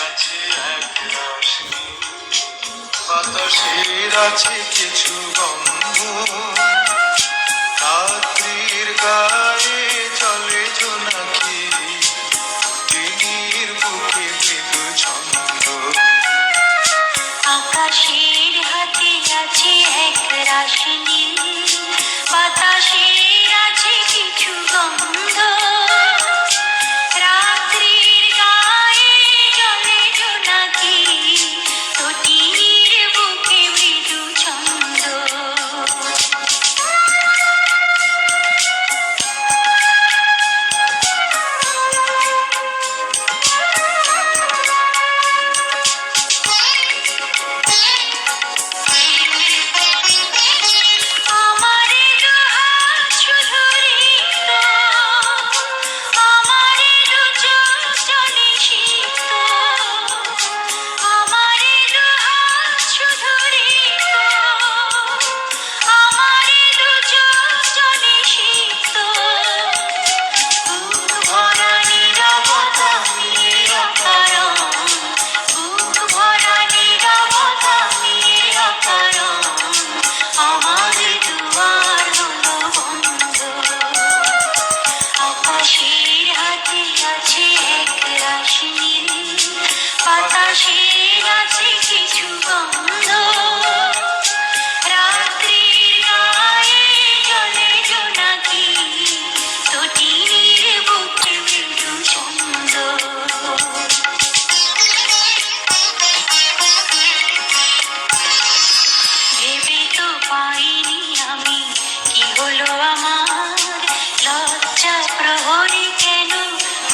আছে এক রাশি বাতাসের আছে কিছু গন্ধ রাত্রির গায়ে চলে জোনাকি দিনের বুকে মৃদু ছন্দ আকাশের হাতে আছে এক রাশি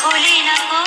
ভোলেনাথ